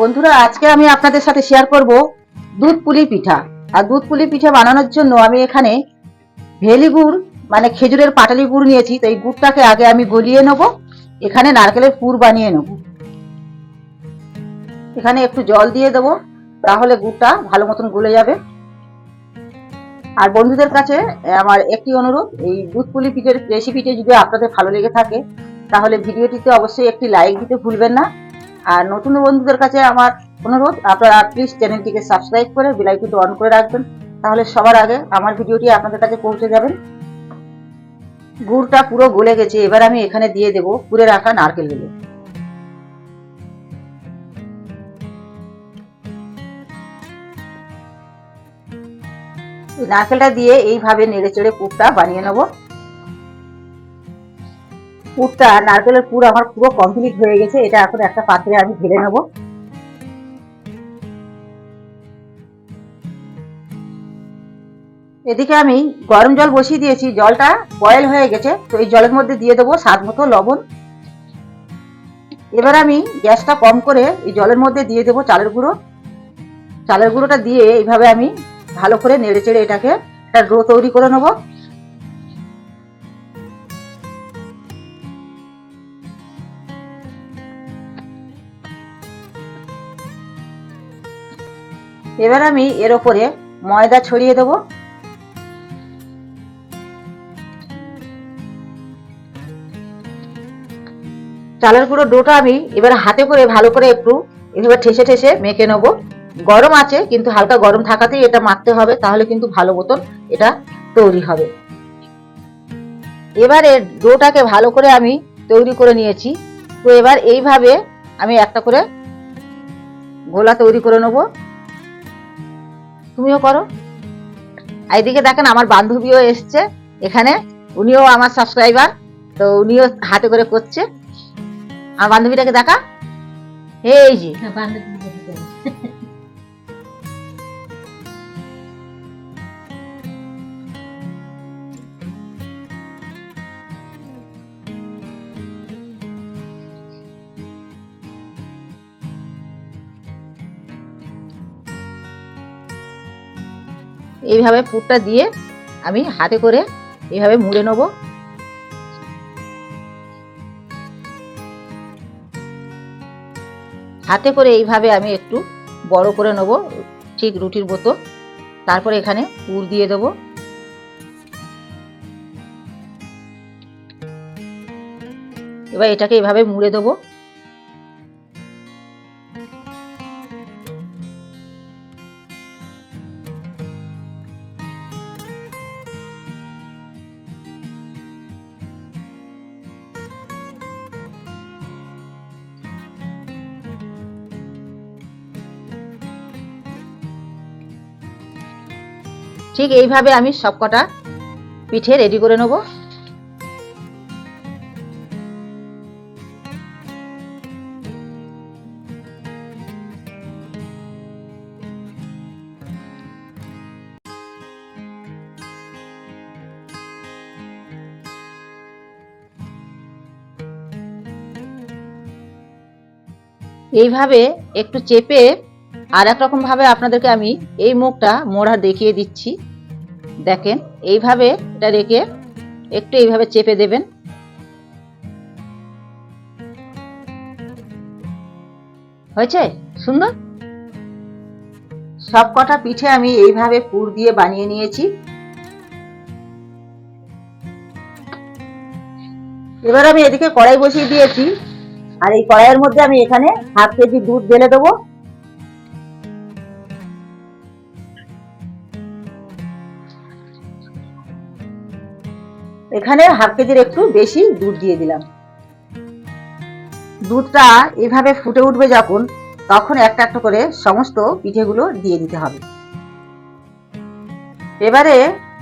বন্ধুরা, আজকে আমি আপনাদের সাথে শেয়ার করব দুধ পুলি পিঠা। আর দুধ পুলি পিঠা বানানোর জন্য আমি এখানে ভেলি গুড় মানে খেজুরের পাটালি গুড় নিয়েছি। তো এই গুড়টাকে আগে আমি গলিয়ে নেব। এখানে নারকেলের পুর বানিয়ে নেব। এখানে একটু জল দিয়ে দেবো, তাহলে গুড়টা ভালো মতন গলে যাবে। আর বন্ধুদের কাছে আমার একটি অনুরোধ, এই দুধ পুলি পিঠের রেসিপিটি যদি আপনাদের ভালো লেগে থাকে, তাহলে ভিডিওটিতে অবশ্যই একটি লাইক দিতে ভুলবেন না। আর নতুন বন্ধুদের কাছে আমার অনুরোধ, আপনারা প্লিজ চ্যানেলটিকে সাবস্ক্রাইব করে বেলাইকনটি অন করে রাখবেন। তাহলে সবার আগে আমার ভিডিওটি আপনাদের কাছে পৌঁছে যাবেন গুড়টা পুরো গলে গেছে, এবার আমি এখানে দিয়ে দেবো পুরে রাখা নারকেলগুলো। এই নারকেলটা দিয়ে এইভাবে নেড়ে চেড়ে পুরটা বানিয়ে নেব। পুরটা, নারকেলের পুর আমার পুরো কমপ্লিট হয়ে গেছে, এটা এখন একটা পাত্রে আমি ঢেলে নেব। এদিকে আমি গরম জল বসিয়ে দিয়েছি, জলটা বয়েল হয়ে গেছে, তো এই জলের মধ্যে দিয়ে দেবো স্বাদ মতো লবণ। এবার আমি গ্যাসটা কম করে এই জলের মধ্যে দিয়ে দেবো চালের গুঁড়ো। চালের গুঁড়োটা দিয়ে এইভাবে আমি ভালো করে নেড়ে চেড়ে এটাকে একটা ডো তৈরি করে নেব। এবার আমি এর ওপরে ময়দা ছড়িয়ে দেব। চালের গুঁড়ো ডোটা আমি এবার হাতে করে ভালো করে একটু এভাবে ঠেসে ঠেসে মেখে নেব। গরম আছে, কিন্তু হালকা গরম থাকাতেই এটা মাখতে হবে, তাহলে কিন্তু ভালো মতন এটা তৈরি হবে। এবারে ডোটাকে ভালো করে আমি তৈরি করে নিয়েছি। তো এবার এইভাবে আমি একটা করে গোলা তৈরি করে নেব। তুমিও করো। এদিকে দেখেন আমার বান্ধবীও এসছে এখানে। উনিও আমার সাবস্ক্রাইবার তো উনিও হাতে করে করছে। আমার বান্ধবীটাকে দেখা। এই যে। এইভাবে পুরটা দিয়ে আমি হাতে করে এইভাবে মুড়ে নেব। হাতে করে এইভাবে আমি একটু বড় করে নেব, ঠিক রুটির মতো। তারপরে এখানে পুর দিয়ে দেব। এবার এটাকে এভাবে মুড়ে দেবো। ঠিক এইভাবে আমি সবকটা পিঠে রেডি করে নেব। এইভাবে একটু চেপে আর এক রকম ভাবে আপনাদেরকে আমি এই মুখটা মোড়া দেখিয়ে দিচ্ছি। দেখেন, এইভাবে এটা রেখে একটু এইভাবে চেপে দেবেন। হয়েছে? সুন্দর? সব কটা পিঠে আমি এইভাবে পুর দিয়ে বানিয়ে নিয়েছি। এবার আমি এদিকে কড়াই বসিয়ে দিয়েছি। আর এই কড়াইয়ের মধ্যে আমি এখানে হাফ কেজি দুধ ঢেলে দেবো। এখানে হাফ কেজির একটু বেশি দুধ দিয়ে দিলাম। দুধটা এভাবে ফুটে উঠবে যখন, তখন একটা একটা করে সমস্ত পিঠেগুলো দিয়ে দিতে হবে। এবারে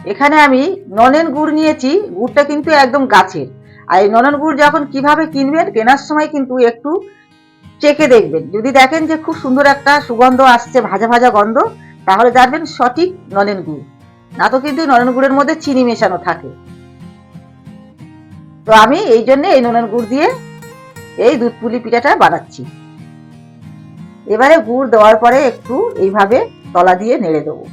এখানে আমি নলেন গুড় নিয়েছি, গুড়টা কিন্তু একদম গাছের। আর এই নলেন গুড় যখন কীভাবে কিনবেন, কেনার সময় কিন্তু একটু চেকে দেখবেন। যদি দেখেন যে খুব সুন্দর একটা সুগন্ধ আসছে, ভাজা ভাজা গন্ধ, তাহলে জানবেন সঠিক নলেন গুড়। না তো কিন্তু নলেন গুড়ের মধ্যে চিনি মেশানো থাকে। তো আমি এই জন্য এই নুনের গুড় দিয়ে এই দুধ পুলি পিঠাটা বানাচ্ছি। এবারে গুড় দেওয়ার পরে একটু এইভাবে তলা দিয়ে নেড়ে দেবো।